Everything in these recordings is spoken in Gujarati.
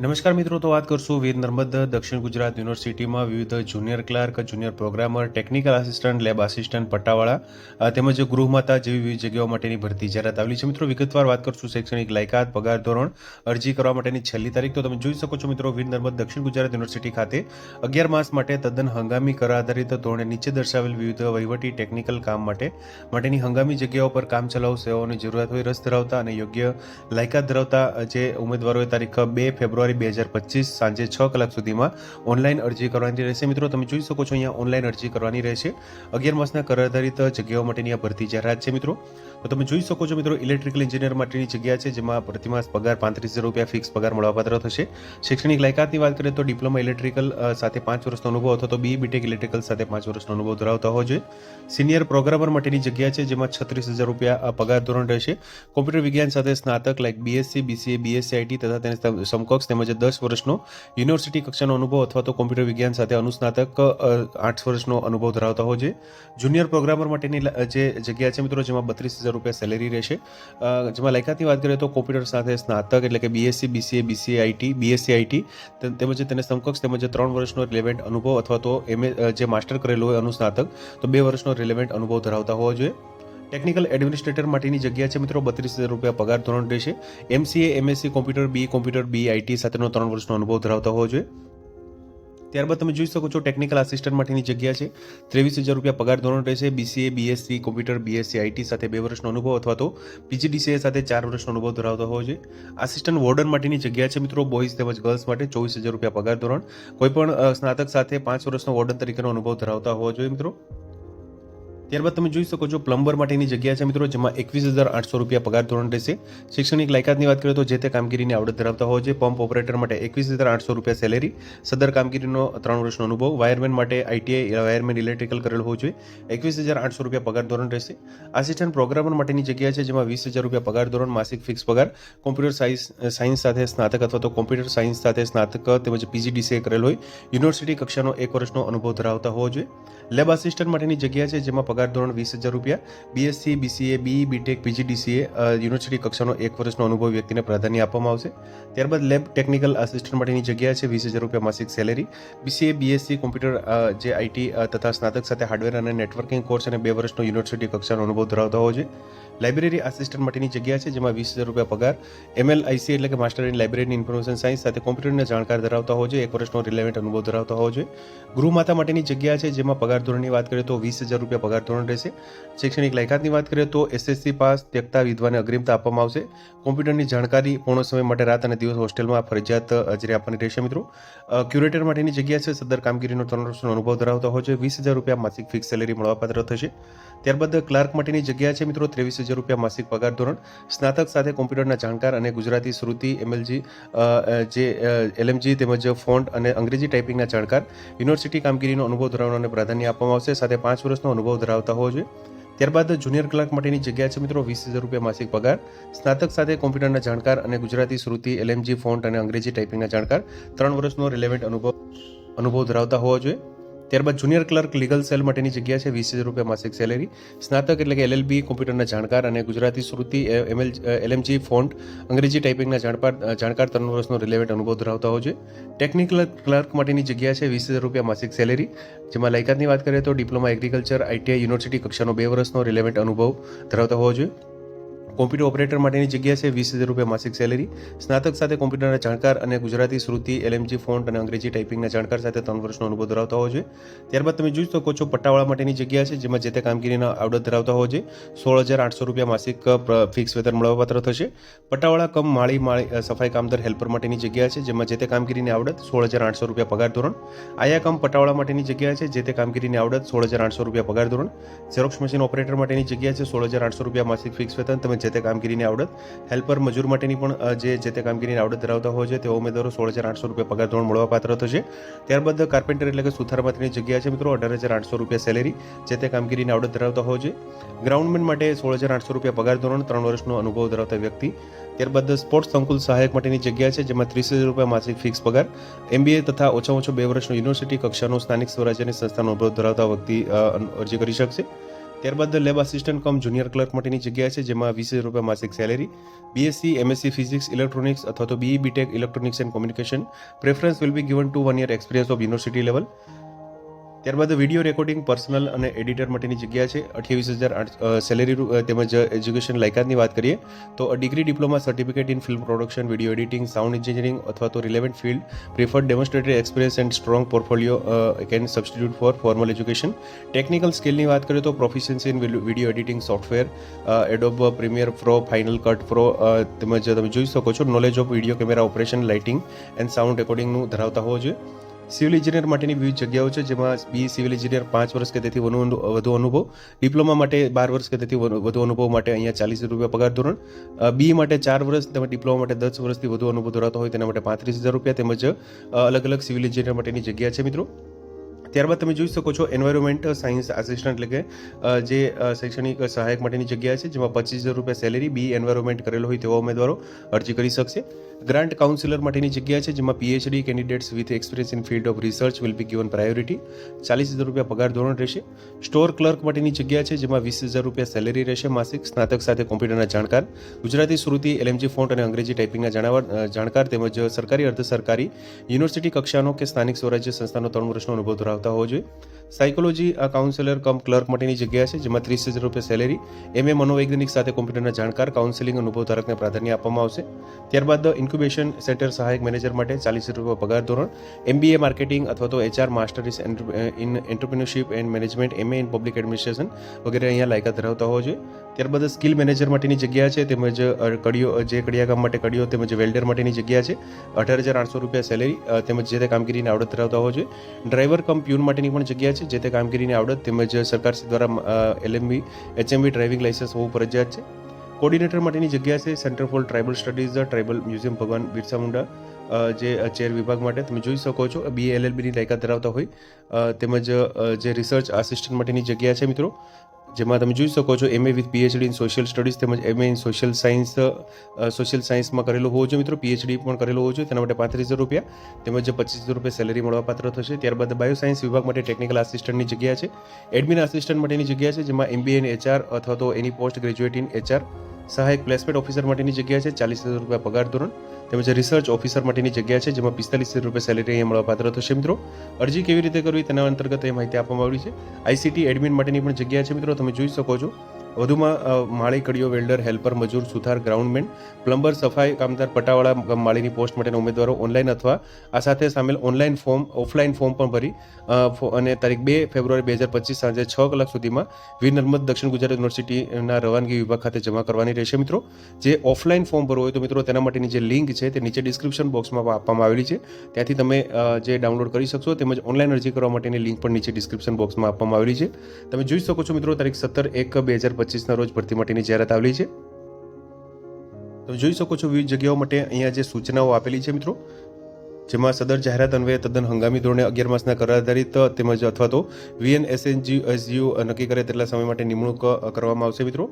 નમસ્કાર મિત્રો, તો વાત કરશું વીર નર્મદ દક્ષિણ ગુજરાત યુનિવર્સિટીમાં વિવિધ junior clerk, junior programmer, technical assistant, lab assistant, પટ્ટાવાળા તેમજ ગૃહમાતા જેવી વિવિધ જગ્યાઓ માટેની ભરતી જાહેરાત આવેલી છે. મિત્રો, વિગતવાર વાત કરશું શૈક્ષણિક લાયકાત, પગાર ધોરણ, અરજી કરવા માટેની છેલ્લી તારીખ. તો તમે જોઈ શકો છો મિત્રો, વીર નર્મદ દક્ષિણ ગુજરાત યુનિવર્સિટી ખાતે અગિયાર માસ માટે તદ્દન હંગામી કર આધારિત ધોરણે નીચે દર્શાવેલ વિવિધ વહીવટી, ટેકનિકલ કામ માટે, માટેની હંગામી જગ્યાઓ પર કામ ચલાઉ સેવાઓની જરૂરિયાત હોય, રસ ધરાવતા અને યોગ્ય લાયકાત ધરાવતા જે ઉમેદવારોએ તારીખ બે ફેબ્રુઆરી બે હજાર પચીસ સાંજે છ કલાક સુધીમાં ઓનલાઈન અરજી કરવાની રહેશે. મિત્રો, તમે જોઈ શકો છો અહીંયા ઓનલાઈન અરજી કરવાની રહેશે. અગિયાર માસના કર આધારિત જગ્યાઓ માટેની આ ભરતી જાહેરાત છે, મિત્રો. તો તમે જોઈ શકો છો, મિત્રો, ઇલેક્ટ્રિકલ એન્જિનિયર માટેની જગ્યા છે, જેમાં પ્રતિમાસ પગાર પાંત્રીસ હજાર રૂપિયા, ફિક્સ પગાર મળવાપાત્ર થશે. શૈક્ષણિક લાયકાતની વાત કરીએ તો ડિપ્લોમા ઇલેક્ટ્રિકલ સાથે પાંચ વર્ષનો અનુભવ અથવા તો બી બીટેક ઇલેક્ટ્રિકલ સાથે પાંચ વર્ષનો અનુભવ ધરાવતા હોવો જોઈએ સિનિયર પ્રોગ્રામર માટેની જગ્યા છે, જેમાં છત્રીસ હજાર રૂપિયા પગાર ધોરણ રહેશે. કોમ્પ્યુટર વિજ્ઞાન સાથે સ્નાતક, like BSc BCA BSc IT તથા તેને સમકક્ષ તેમજ દસ વર્ષનો યુનિવર્સિટી કક્ષાનો અનુભવ અથવા તો કોમ્પ્યુટર વિજ્ઞાન સાથે અનુસ્નાતક આઠ વર્ષનો અનુભવ ધરાવતા હોય જોઈએ જુનિયર પ્રોગ્રામર માટેની જે જગ્યા છે મિત્રો, જેમાં બત્રીસ હજાર રૂપિયા સેલેરી રહેશે. જેમાં લાયકાતની વાત કરીએ તો કોમ્પ્યુટર સાથે સ્નાતક એટલે કે BSc BCA BCA IT BSc IT તેમજ તેને સમકક્ષ તેમજ ત્રણ વર્ષનો રિલેવન્ટ અનુભવ અથવા તો એમ જે માસ્ટર કરેલું હોય અનુસ્નાતક, તો બે વર્ષનો રિલેવન્ટ અનુભવ ધરાવતા હોવો જોઈએ. ટેકનિકલ એડમિનિસ્ટ્રેટર માટેની જગ્યા છે મિત્રો, બત્રીસ હજાર રૂપિયા પગાર ધોરણ રહેશે. MCA MSc computer B computer B IT સાથેનો ત્રણ વર્ષનો અનુભવ ધરાવતા હોવો જોઈએ. ત્યારબાદ તમે જોઈ શકો છો ટેકનિકલ આસિસ્ટન્ટ માટેની જગ્યા છે. ત્રેવીસ હજાર રૂપિયા પગાર ધોરણ રહેશે. BCA BSc computer BSc IT સાથે બે વર્ષનો અનુભવ અથવા તો પીજીડીસીએ સાથે ચાર વર્ષનો અનુભવ ધરાવતો હોવો જોઈએ. આસિસ્ટન્ટ વોર્ડન માટેની જગ્યા છે મિત્રો બોયઝ તેમજ ગર્લ્સ માટે ચોવીસ હજાર રૂપિયા પગાર ધોરણ. કોઈ પણ સ્નાતક સાથે પાંચ વર્ષનો વોર્ડન તરીકેનો અનુભવ ધરાવતા હોવો જોઈએ મિત્રો. ત્યારબાદ તમે જોઈ શકો છો, પ્લમ્બર માટેની જગ્યા છે મિત્રો, જેમાં એકવીસ હજાર આઠસો રૂપિયા પગાર ધોરણ રહેશે. શૈક્ષણિક લાયકાતની વાત કરીએ તો જે તે કામગીરીની આવડત ધરાવતા હોય જોઈએ પંપ ઓપરેટર માટે એકવીસ હજાર આઠસો રૂપિયા સેલેરી સદર કામગીરીનો ત્રણ વર્ષનો અનુભવ, વાયરમેન માટે આઈટીઆઈ વાયરમેન ઇલેક્ટ્રિકલ કરેલ હોવું જોઈએ એકવીસ હજાર આઠસો રૂપિયા પગાર ધોરણ રહેશે. આસિસ્ટન્ટ પ્રોગ્રામર માટેની જગ્યા છે, જેમાં વીસ હજાર રૂપિયા પગાર ધોરણ, માસિક ફિક્સ પગાર, કોમ્પ્યુટર સાયન્સ સાયન્સ સાથે સ્નાતક અથવા તો કોમ્પ્યુટર સાયન્સ સાથે સ્નાતક તેમજ પીજીડીસીએ કરેલ હોય. યુનિવર્સિટી કક્ષાનો એક વર્ષનો અનુભવ ધરાવતા હોવો જોઈએ લેબ આસિસ્ટન્ટ માટેની જગ્યા છે, જેમાં પગાર ધોરણ વીસ હજાર રૂપિયા. BSc BCA B BTech PGDCA university કક્ષાનો એક વર્ષનો અનુભવ વ્યક્તિને પ્રાધાન્ય આપવામાં આવશે. ત્યારબાદ લેબ ટેકનિકલ આસિસ્ટન્ટ માટેની જગ્યા છે વીસ હજાર રૂપિયા માસિક સેલેરી બીસીએ બીએસસી કોમ્પ્યુટર જે આઈટી તથા સ્નાતક સાથે હાર્ડવેર અને નેટવર્કિંગ કોર્સ અને બે વર્ષનો યુનિવર્સિટી કક્ષાનો અનુભવ ધરાવતા હોવો જોઈએ લાઇબ્રેરી આસિસ્ટન્ટ માટેની જગ્યા છે જેમાં વીસ હજાર રૂપિયા પગાર. એમએલ આઈસી એટલે કે master in library information science સાથે કોમ્પ્યુટરના જાણકાર ધરાવતા હોવો જોઈએ એક વર્ષનો રિલેવન્ટ અનુભવ ધરાવતા હોવો જોઈએ ગૃહમાતા માટેની જગ્યા છે જેમાં પગાર ધોરણની વાત કરીએ તો વીસ હજાર રૂપિયા પગાર ધોરણ રહેશે. શૈક્ષણિક લાયકાતની વાત કરીએ તો એસએસસી પાસ, ત્યક્તા, વિધવાને અગ્રિમતા આપવામાં આવશે. કોમ્પ્યુટરની જાણકારી પૂર્ણ સમય માટે રાત અને દિવસ હોસ્ટેલમાં ફરજિયાત હાજરી આપવાની રહેશે મિત્રો. ક્યુરેટર માટેની જગ્યા છે. સદર કામગીરીનો ત્રણ વર્ષનો અનુભવ ધરાવતા હોય છે. વીસ હજાર રૂપિયા માસિક ફિક્સ સેલેરી મળવાપાત્ર થશે. ત્યારબાદ ક્લાર્ક માટેની જગ્યા છે મિત્રો, ત્રેવીસ હજાર રૂપિયા માસિક પગાર ધોરણ. સ્નાતક સાથે કોમ્પ્યુટરના જાણકાર અને ગુજરાતી શ્રુતિ, એમએલજી જે એલએમજી તેમજ ફોન્ટ અને અંગ્રેજી ટાઈપિંગના જાણકાર. યુનિવર્સિટી કામગીરીનો અનુભવ ધરાવવાને પ્રાધાન્ય આપવામાં આવશે. સાથે પાંચ વર્ષનો અનુભવ ધરાવતા હોવો જોઈએ. ત્યારબાદ જુનિયર ક્લાર્ક માટેની જગ્યા છે મિત્રો, વીસ હજાર રૂપિયા માસિક પગાર. સ્નાતક સાથે કોમ્પ્યુટરના જાણકાર અને ગુજરાતી શ્રુતિ, એલએમજી, ફોન્ટ અને અંગ્રેજી ટાઈપિંગના જાણકાર. ત્રણ વર્ષનો રિલેવન્ટ અનુભવ અનુભવ ધરાવતા હોવો જોઈએ. ત્યારબાદ જુનિયર ક્લર્ક લીગલ સેલ માટેની જગ્યા છે, વીસ હજાર રૂપિયા માસિક સેલેરી સ્નાતક એટલે કે એલએલબી કોમ્પ્યુટરના જાણકાર અને Gujarati Shruti ML LMG font અંગ્રેજી ટાઈપિંગના જાણકાર જાણકાર ત્રણ વર્ષનો રિલેવન્ટ અનુભવ ધરાવતા હોય છે. ટેકનિકલ ક્લર્ક માટેની જગ્યા છે, વીસ હજાર રૂપિયા માસિક સેલેરી જેમાં લાયકાતની વાત કરીએ તો ડિપ્લોમા એગ્રીકલ્ચર આઈટીઆઈ યુનિવર્સિટી કક્ષાનો બે વર્ષનો રિલેવન્ટ અનુભવ ધરાવતા હોવો જોઈએ કોમ્પ્યુટર ઓપરેટર માટેની જગ્યા છે વીસ હજાર રૂપિયા માસિક સેલેરી સ્નાતક સાથે કોમ્પ્યુટરના જાણકાર અને ગુજરાતી શ્રુતિ એલએમજી ફોન્ટ અને અંગ્રેજી ટાઈપિંગના જાણકાર સાથે ત્રણ વર્ષનો અનુભવ ધરાવતા હોવો જોઈએ ત્યારબાદ તમે જોઈ શકો છો પટ્ટાવાળા માટેની જગ્યા છે, જેમાં જે તે કામગીરીના આવડત ધરાવતા હોવો જોઈએ સોળ હજાર આઠસો રૂપિયા માસિક ફિક્સ વેતન મળવાપાત્ર થશે. પટ્ટાવાળા કમ, માળી માળી સફાઈ કામદાર હેલ્પર માટેની જગ્યા છે, જેમાં જે તે કામગીરીની આવડત સોળ હજાર આઠસો રૂપિયા પગાર ધોરણ. આયા કમ પટ્ટાવાળા માટેની જગ્યા છે, જે તે કામગીરીની આવડત સોળ હજાર આઠસો રૂપિયા પગાર ધોરણ. ઝેરોક્ષ મશીન ઓપરેટર માટેની જગ્યા છે, સોળ હજાર આઠસો રૂપિયા માસિક ફિક્સ વેતન તમે જે તે કામગીરીની આવડત, હેલ્પર મજૂર માટેની પણ જે જે તે કામગીરીની આવડત ધરાવતા હોય છે તેઓ ઉમેદવારો સોળ હજાર આઠસો રૂપિયા પગાર ધોરણ મળવાપાત્ર થશે. ત્યારબાદ કાર્પેન્ટર એટલે કે સુથાર માટેની જગ્યા છે મિત્રો, અઢાર હજાર આઠસો રૂપિયા સેલેરી જે તે કામગીરીની આવડત ધરાવતા હોય છે. ગ્રાઉન્ડમેન માટે સોળ હજાર આઠસો રૂપિયા પગાર ધોરણ, ત્રણ વર્ષનો અનુભવ ધરાવતા વ્યક્તિ. ત્યારબાદ સ્પોર્ટ્સ સંકુલ સહાયક માટેની જગ્યા છે, જેમાં ત્રીસ હજાર રૂપિયા માસિક ફિક્સ પગાર. એમબીએ તથા ઓછામાં ઓછો બે વર્ષનો યુનિવર્સિટી કક્ષાનો સ્થાનિક સ્વરાજ્યની સંસ્થાનો અનુભવ ધરાવતા વ્યક્તિ અરજી કરી શકશે. ત્યારબાદ lab assistant cum junior clerk માટેની જગ્યા છે, જેમાં વીસ હજાર રૂપિયા માસિક salary BSc MSc physics electronics અથવા તો BE BTech electronics and communication preference will be given to one year experience of university level ત્યારબાદ વીડિયો રેકોર્ડિંગ, પર્સનલ અને એડિટર માટેની જગ્યા છે. અઠ્યાવીસ હજાર સેલેરી તેમજ એજ્યુકેશન લાયકાતની વાત કરીએ, તો degree diploma certificate in film production video editing sound engineering અથવા તો relevant field preferred demonstrated experience and strong portfolio can substitute for formal education technical સ્કિલની વાત કરીએ તો proficiency in video editing software Adobe Premiere Pro Final Cut Pro તેમજ તમે જોઈ શકો છો knowledge of video camera operation lighting and sound રેકોર્ડિંગનું ધરાવતા હોવો જોઈએ. સિવિલ એન્જિનિયર માટેની વિવિધ જગ્યાઓ છે, જેમાં બી સિવિલ એન્જિનિયર પાંચ વર્ષ કે તેથી વધુ અનુ- વધુ અનુભવ. ડિપ્લોમા માટે બાર વર્ષ કે તેથી વધુ વધુ અનુભવ માટે અહીંયા ચાલીસ રૂપિયા પગાર ધોરણ. બી માટે ચાર વર્ષ, તેમજ ડિપ્લોમા માટે દસ વર્ષથી વધુ અનુભવ ધરાવતો હોય તેના માટે પાંત્રીસ હજાર રૂપિયા, તેમજ અલગ અલગ સિવિલ એન્જિનિયર માટેની જગ્યા છે મિત્રો. ત્યારબાદ તમે જોઈ શકો છો એન્વાયરમેન્ટ સાયન્સ આસિસ્ટન્ટ એટલે કે જે શૈક્ષણિક સહાયક માટેની જગ્યા છે, જેમાં પચીસ હજાર રૂપિયા સેલેરી બી એન્વાયરમેન્ટ કરેલો હોય તેવા ઉમેદવારો અરજી કરી શકશે. ગ્રાન્ટ કાઉન્સિલર માટેની જગ્યા છે, જેમાં PhD candidates with experience in field of research will be given priority ચાલીસ હજાર રૂપિયા પગાર ધોરણ રહેશે. સ્ટોર ક્લર્ક માટેની જગ્યા છે, જેમાં વીસ હજાર રૂપિયા સેલેરી રહેશે, માસિક, સ્નાતક સાથે કોમ્પ્યુટરના જાણકાર. ગુજરાતી શ્રુતિ એલએમજી ફોન્ટ અને અંગ્રેજી ટાઈપિંગના જાણવા જાણકાર તેમજ સરકારી, અર્ધ સરકારી યુનિવર્સિટી કક્ષાનો કે સ્થાનિક સ્વરાજ્ય સંસ્થાનો ત્રણ વર્ષનો અનુભવ ધરાવતા હોવો જોઈએ. સાયકોલોજી કાઉન્સિલર કમ ક્લર્ક માટેની જગ્યા છે, જેમાં ત્રીસ હજાર રૂપિયા સેલેરી એમએ મનોવૈજ્ઞાનિક સાથે કોમ્પ્યુટરના જાણકાર કાઉન્સિલિંગ અનુભવ ધારકને પ્રાધાન્ય આપવામાં આવશે. ત્યારબાદ ઇન્ક્યુબેશન સેન્ટર સહાયક મેનેજર માટે ચાલીસ હજાર રૂપિયા પગાર ધોરણ એમબીએ માર્કેટિંગ અથવા તો HR master in entrepreneurship and management MA in public administration વગેરે અહીંયા લાયકાત ધરાવતા હોવો જોઈએ. ત્યારબાદ સ્કિલ મેનેજર માટેની જગ્યા છે, તેમજ કડીઓ, જે કડિયાકામ માટે કડીઓ તેમજ વેલ્ડર માટેની જગ્યા છે. અઢાર હજાર આઠસો રૂપિયા સેલેરી તેમજ જે તે કામગીરીની આવડત ધરાવતા હોવો જોઈએ ડ્રાઈવર કમ પ્યુન માટેની પણ જગ્યા છે, જે તે કામગીરીની આવડત તેમજ સરકાર દ્વારા એલએમબી એચએમબી ડ્રાઇવિંગ લાઇસન્સ હોવું ફરજિયાત છે. કોર્ડિનેટર માટેની જગ્યા છે centre for tribal studies tribal museum ભગવાન બિરસા મુંડા જે ચેર વિભાગ માટે તમે જોઈ શકો છો. બી એલએલબીની લાયકાત ધરાવતા હોય. તેમજ જે રિસર્ચ આસિસ્ટન્ટ માટેની જગ્યા છે મિત્રો. જેમાં તમે જોઈ શકો છો MA with PhD in social studies તેમજ MA in social science social સાયન્સમાં કરેલો હોવો જોઈએ મિત્રો. પીએચડી પણ કરેલો હોવો જોઈએ. તેના માટે પાંત્રીસ હજાર રૂપિયા તેમજ પચીસ હજાર રૂપિયા સેલેરી મળવાપાત્ર થશે. ત્યારબાદ બાયોસાયન્સ વિભાગ માટે ટેકનિકલ આસિસ્ટન્ટની જગ્યા છે. એડમિન આસિસ્ટન્ટ માટેની જગ્યા છે, જેમાં એમબીએ ઇન એચઆર અથવા તો એની પોસ્ટ ગ્રેજ્યુએટ ઇન એચઆર સહાયક પ્લેસમેન્ટ ઓફિસર માટેની જગ્યા છે, ચાલીસ હજાર રૂપિયા પગાર ધોરણ. તેમજ રિસર્ચ ઓફિસર માટેની જગ્યા છે, જેમાં પિસ્તાલીસ હજાર રૂપિયા સેલેરી અહીંયા મળવાપાત્ર થશે. મિત્રો, અરજી કેવી રીતે કરવી તેના અંતર્ગત એ માહિતી આપવામાં આવી છે. આઈસીટી એડમિન માટેની પણ જગ્યા છે, મિત્રો. તમે જોઈ શકો છો. વધુમાં માળી કડીઓ, વેલ્ડર, હેલ્પર, મજૂર, સુથાર, ગ્રાઉન્ડમેન, પ્લમ્બર, સફાઈ, કામદાર, પટાવાળા માળીની પોસ્ટ માટેના ઉમેદવારો ઓનલાઈન અથવા આ સાથે સામેલ ઓનલાઈન ફોર્મ, ઓફલાઈન ફોર્મ પણ ભરી અને તારીખ બે ફેબ્રુઆરી બે હજાર પચીસ સાંજે છ કલાક સુધીમાં વીર નર્મદ દક્ષિણ ગુજરાત યુનિવર્સિટીના રવાનગી વિભાગ ખાતે જમા કરવાની રહેશે. મિત્રો, જે ઓફલાઈન ફોર્મ ભરવું હોય તો મિત્રો તેના માટેની જે લિંક છે તે નીચે ડિસ્ક્રિપ્શન બોક્સમાં આપવામાં આવેલી છે. ત્યાંથી તમે જે ડાઉનલોડ કરી શકશો તેમજ ઓનલાઈન અરજી કરવા માટેની લિંક પણ નીચે ડિસ્ક્રિપ્શન બોક્સમાં આપવામાં આવેલી છે. તમે જોઈ શકો છો મિત્રો, તારીખ સત્તર એક બે હજાર પચીસના રોજ ભરતી માટેની જાહેરાત આવેલી છે. તમે જોઈ શકો છો વિવિધ જગ્યાઓ માટે અહીંયા જે સૂચનાઓ આપેલી છે મિત્રો. જેમાં સદર જાહેરાત અન્વયે તદ્દન હંગામી ધોરણે અગિયાર માસના કરાર આધારિત તેમજ અથવા તો વીએન એસએનજી એસજીઓ નક્કી કરે તેટલા સમય માટે નિમણૂક કરવામાં આવશે મિત્રો.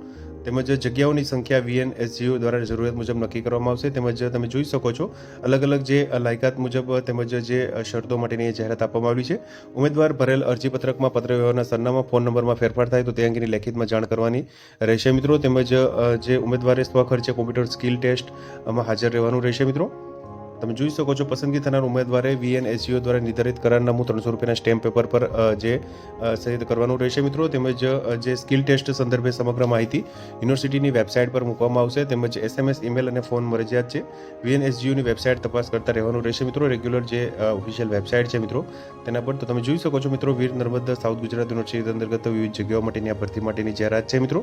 તેમજ જગ્યાઓની સંખ્યા વીએન એસજીઓ દ્વારા જરૂરિયાત મુજબ નક્કી કરવામાં આવશે. તેમજ તમે જોઈ શકો છો, અલગ અલગ જે લાયકાત મુજબ તેમજ જે શરતો માટેની જાહેરાત આપવામાં આવી છે. ઉમેદવાર ભરેલ અરજીપત્રકમાં પત્ર વ્યવહારના ફોન નંબરમાં ફેરફાર થાય તો તે અંગેની લેખિતમાં જાણ કરવાની રહેશે મિત્રો. તેમજ જે ઉમેદવારે સ્વખર્ચે કોમ્પ્યુટર સ્કિલ ટેસ્ટ આમાં હાજર રહેવાનું રહેશે મિત્રો. તમે જોઈ શકો છો, પસંદગી થનાર ઉમેદવારે વીએનએસજીઓ દ્વારા નિર્ધારિત કરારનામું ત્રણસો રૂપિયાના સ્ટેમ્પ પેપર પર જે સહિત કરવાનું રહેશે. મિત્રો, તેમજ જે સ્કિલ ટેસ્ટ સંદર્ભે સમગ્ર માહિતી યુનિવર્સિટીની વેબસાઇટ પર મૂકવામાં આવશે. તેમજ એસએમએસ ઈમેલ અને ફોન મરજિયાત છે. વીએનએસજીઓની વેબસાઇટ તપાસ કરતા રહેવાનું રહેશે. મિત્રો, રેગ્યુલર જે ઓફિશિયલ વેબસાઇટ છે મિત્રો, તેના પર, તો તમે જોઈ શકો છો મિત્રો, વીર નર્મદા, સાઉથ ગુજરાત યુનિવર્સિટી અંતર્ગત વિવિધ જગ્યાઓ માટેની આ ભરતી માટેની જાહેરાત છે મિત્રો.